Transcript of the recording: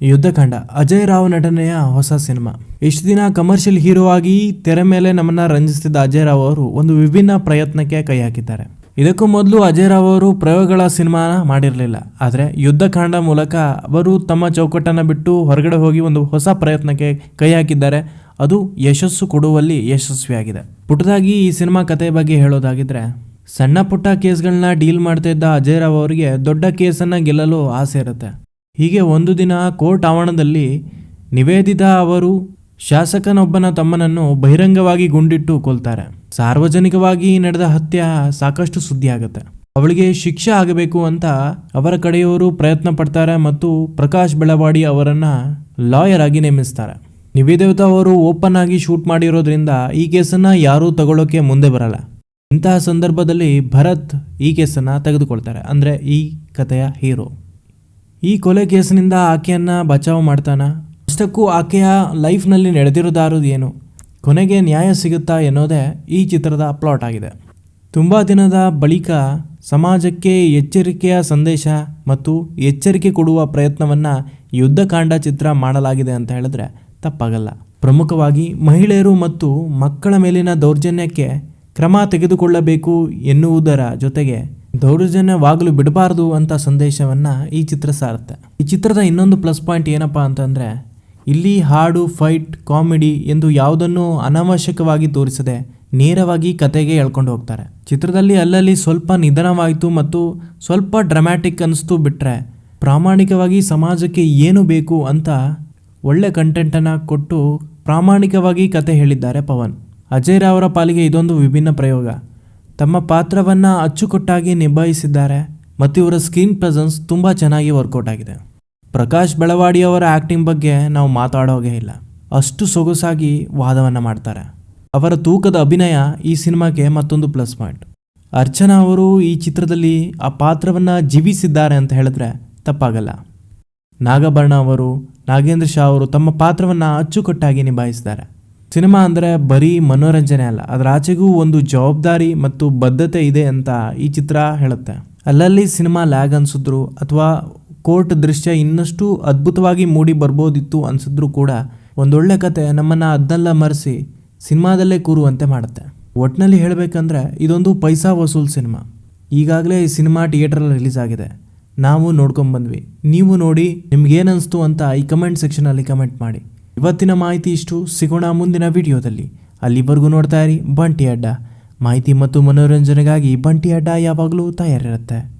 ಯುದ್ಧಕಾಂಡ ಅಜಯ್ ರಾವ್ ನಟನೆಯ ಹೊಸ ಸಿನಿಮಾ. ಇಷ್ಟು ದಿನ ಕಮರ್ಷಿಯಲ್ ಹೀರೋ ಆಗಿ ತೆರೆ ಮೇಲೆ ನಮ್ಮನ್ನ ರಂಜಿಸ್ತಿದ್ದ ಅಜಯ್ ರಾವ್ ಅವರು ಒಂದು ವಿಭಿನ್ನ ಪ್ರಯತ್ನಕ್ಕೆ ಕೈ ಹಾಕಿದ್ದಾರೆ. ಇದಕ್ಕೂ ಮೊದಲು ಅಜಯ್ ರಾವ್ ಅವರು ಪ್ರಯೋಗಗಳ ಸಿನಿಮಾನ ಮಾಡಿರಲಿಲ್ಲ. ಆದರೆ ಯುದ್ಧಕಾಂಡ ಮೂಲಕ ಅವರು ತಮ್ಮ ಚೌಕಟ್ಟನ್ನು ಬಿಟ್ಟು ಹೊರಗಡೆ ಹೋಗಿ ಒಂದು ಹೊಸ ಪ್ರಯತ್ನಕ್ಕೆ ಕೈ ಹಾಕಿದ್ದಾರೆ. ಅದು ಯಶಸ್ಸು ಕೊಡುವಲ್ಲಿ ಯಶಸ್ವಿಯಾಗಿದೆ. ಪುಟದಾಗಿ ಈ ಸಿನಿಮಾ ಕತೆ ಬಗ್ಗೆ ಹೇಳೋದಾಗಿದ್ರೆ, ಸಣ್ಣ ಪುಟ್ಟ ಕೇಸ್ಗಳನ್ನ ಡೀಲ್ ಮಾಡ್ತಾ ಇದ್ದ ಅಜಯ್ ರಾವ್ ಅವರಿಗೆ ದೊಡ್ಡ ಕೇಸನ್ನು ಗೆಲ್ಲಲು ಆಸೆ ಇರುತ್ತೆ. ಹೀಗೆ ಒಂದು ದಿನ ಕೋರ್ಟ್ ಆವರಣದಲ್ಲಿ ನಿವೇದಿತಾ ಅವರು ಶಾಸಕನೊಬ್ಬನ ತಮ್ಮನನ್ನು ಬಹಿರಂಗವಾಗಿ ಗುಂಡಿಟ್ಟು ಕೊಲ್ತಾರೆ. ಸಾರ್ವಜನಿಕವಾಗಿ ನಡೆದ ಹತ್ಯೆ ಸಾಕಷ್ಟು ಸುದ್ದಿ ಆಗುತ್ತೆ ಅವಳಿಗೆ ಶಿಕ್ಷೆ ಆಗಬೇಕು ಅಂತ ಅವರ ಕಡೆಯವರು ಪ್ರಯತ್ನ ಪಡ್ತಾರೆ ಮತ್ತು ಪ್ರಕಾಶ್ ಬೆಳವಾಡಿ ಅವರನ್ನ ಲಾಯರ್ ಆಗಿ ನೇಮಿಸ್ತಾರೆ. ನಿವೇದಿತಾ ಅವರು ಓಪನ್ ಆಗಿ ಶೂಟ್ ಮಾಡಿರೋದ್ರಿಂದ ಈ ಕೇಸನ್ನ ಯಾರೂ ತಗೊಳ್ಳೋಕೆ ಮುಂದೆ ಬರಲ್ಲ. ಇಂತಹ ಸಂದರ್ಭದಲ್ಲಿ ಭರತ್ ಈ ಕೇಸನ್ನು ತೆಗೆದುಕೊಳ್ತಾರೆ. ಅಂದರೆ ಈ ಕಥೆಯ ಹೀರೋ. ಈ ಕೊಲೆ ಕೇಸಿನಿಂದ ಆಕೆಯನ್ನು ಬಚಾವ್ ಮಾಡ್ತಾನ? ಅಷ್ಟಕ್ಕೂ ಆಕೆಯ ಲೈಫ್ನಲ್ಲಿ ನಡೆದಿರೋದಾರು ಏನು? ಕೊನೆಗೆ ನ್ಯಾಯ ಸಿಗುತ್ತಾ ಎನ್ನೋದೇ ಈ ಚಿತ್ರದ ಪ್ಲಾಟ್ ಆಗಿದೆ. ತುಂಬ ದಿನದ ಬಳಿಕ ಸಮಾಜಕ್ಕೆ ಎಚ್ಚರಿಕೆಯ ಸಂದೇಶ ಮತ್ತು ಎಚ್ಚರಿಕೆ ಕೊಡುವ ಪ್ರಯತ್ನವನ್ನು ಯುದ್ಧಕಾಂಡ ಚಿತ್ರ ಮಾಡಲಾಗಿದೆ ಅಂತ ಹೇಳಿದ್ರೆ ತಪ್ಪಾಗಲ್ಲ. ಪ್ರಮುಖವಾಗಿ ಮಹಿಳೆಯರು ಮತ್ತು ಮಕ್ಕಳ ಮೇಲಿನ ದೌರ್ಜನ್ಯಕ್ಕೆ ಕ್ರಮ ತೆಗೆದುಕೊಳ್ಳಬೇಕು ಎನ್ನುವುದರ ಜೊತೆಗೆ ದೌರ್ಜನ್ಯವಾಗಲು ಬಿಡಬಾರದು ಅಂತ ಸಂದೇಶವನ್ನು ಈ ಚಿತ್ರ ಸಾರುತ್ತೆ. ಈ ಚಿತ್ರದ ಇನ್ನೊಂದು ಪ್ಲಸ್ ಪಾಯಿಂಟ್ ಏನಪ್ಪ ಅಂತಂದರೆ, ಇಲ್ಲಿ ಹಾಡು ಫೈಟ್ ಕಾಮಿಡಿ ಎಂದು ಯಾವುದನ್ನು ಅನಾವಶ್ಯಕವಾಗಿ ತೋರಿಸದೆ ನೇರವಾಗಿ ಕತೆಗೆ ಎಳ್ಕೊಂಡು ಹೋಗ್ತಾರೆ. ಚಿತ್ರದಲ್ಲಿ ಅಲ್ಲಲ್ಲಿ ಸ್ವಲ್ಪ ನಿಧಾನವಾಯಿತು ಮತ್ತು ಸ್ವಲ್ಪ ಡ್ರಾಮ್ಯಾಟಿಕ್ ಅನಿಸ್ತು ಬಿಟ್ಟರೆ ಪ್ರಾಮಾಣಿಕವಾಗಿ ಸಮಾಜಕ್ಕೆ ಏನು ಬೇಕು ಅಂತ ಒಳ್ಳೆ ಕಂಟೆಂಟನ್ನು ಕೊಟ್ಟು ಪ್ರಾಮಾಣಿಕವಾಗಿ ಕತೆ ಹೇಳಿದ್ದಾರೆ ಪವನ್. ಅಜಯ್ ರಾವ್ರ ಪಾಲಿಗೆ ಇದೊಂದು ವಿಭಿನ್ನ ಪ್ರಯೋಗ. ತಮ್ಮ ಪಾತ್ರವನ್ನು ಅಚ್ಚುಕಟ್ಟಾಗಿ ನಿಭಾಯಿಸಿದ್ದಾರೆ. ಮತ್ತು ಇವರ ಸ್ಕ್ರೀನ್ ಪ್ರೆಸೆನ್ಸ್ ತುಂಬ ಚೆನ್ನಾಗಿ ವರ್ಕೌಟ್ ಆಗಿದೆ. ಪ್ರಕಾಶ್ ಬೆಳವಾಡಿ ಅವರ ಆ್ಯಕ್ಟಿಂಗ್ ಬಗ್ಗೆ ನಾವು ಮಾತಾಡೋಗೆ ಇಲ್ಲ. ಅಷ್ಟು ಸೊಗಸಾಗಿ ವಾದವನ್ನು ಮಾಡ್ತಾರೆ. ಅವರ ತೂಕದ ಅಭಿನಯ ಈ ಸಿನಿಮಾಗೆ ಮತ್ತೊಂದು ಪ್ಲಸ್ ಪಾಯಿಂಟ್. ಅರ್ಚನಾ ಅವರು ಈ ಚಿತ್ರದಲ್ಲಿ ಆ ಪಾತ್ರವನ್ನು ಜೀವಿಸಿದ್ದಾರೆ ಅಂತ ಹೇಳಿದ್ರೆ ತಪ್ಪಾಗಲ್ಲ. ನಾಗಭರಣ ಅವರು, ನಾಗೇಂದ್ರ ಶಾ ಅವರು ತಮ್ಮ ಪಾತ್ರವನ್ನು ಅಚ್ಚುಕಟ್ಟಾಗಿ ನಿಭಾಯಿಸಿದ್ದಾರೆ. ಸಿನಿಮಾ ಅಂದರೆ ಬರೀ ಮನೋರಂಜನೆ ಅಲ್ಲ, ಅದರ ಆಚೆಗೂ ಒಂದು ಜವಾಬ್ದಾರಿ ಮತ್ತು ಬದ್ಧತೆ ಇದೆ ಅಂತ ಈ ಚಿತ್ರ ಹೇಳುತ್ತೆ. ಅಲ್ಲಲ್ಲಿ ಸಿನಿಮಾ ಲ್ಯಾಗ್ ಅನಿಸಿದ್ರು ಅಥವಾ ಕೋರ್ಟ್ ದೃಶ್ಯ ಇನ್ನಷ್ಟು ಅದ್ಭುತವಾಗಿ ಮೂಡಿ ಬರ್ಬೋದಿತ್ತು ಅನಿಸಿದ್ರು ಕೂಡ ಒಂದೊಳ್ಳೆ ಕತೆ ನಮ್ಮನ್ನು ಅದನ್ನೆಲ್ಲ ಮರೆಸಿ ಸಿನಿಮಾದಲ್ಲೇ ಕೂರುವಂತೆ ಮಾಡುತ್ತೆ. ಒಟ್ಟಿನಲ್ಲಿ ಹೇಳಬೇಕಂದ್ರೆ ಇದೊಂದು ಪೈಸಾ ವಸೂಲ್ ಸಿನಿಮಾ. ಈಗಾಗಲೇ ಈ ಸಿನಿಮಾ ಥಿಯೇಟ್ರಲ್ಲಿ ರಿಲೀಸ್ ಆಗಿದೆ. ನಾವು ನೋಡ್ಕೊಂಬಂದ್ವಿ. ನೀವು ನೋಡಿ ನಿಮ್ಗೇನಿಸ್ತು ಅಂತ ಈ ಕಮೆಂಟ್ ಸೆಕ್ಷನಲ್ಲಿ ಕಮೆಂಟ್ ಮಾಡಿ. ಇವತ್ತಿನ ಮಾಹಿತಿ ಇಷ್ಟು. ಸಿಗೋಣ ಮುಂದಿನ ವಿಡಿಯೋದಲ್ಲಿ. ಅಲ್ಲಿವರೆಗೂ ನೋಡ್ತಾ ಇರಿ ಬಂಟಿ ಅಡ್ಡ. ಮಾಹಿತಿ ಮತ್ತು ಮನೋರಂಜನೆಗಾಗಿ ಬಂಟಿ ಅಡ್ಡ ಯಾವಾಗಲೂ ತಯಾರಿರುತ್ತೆ.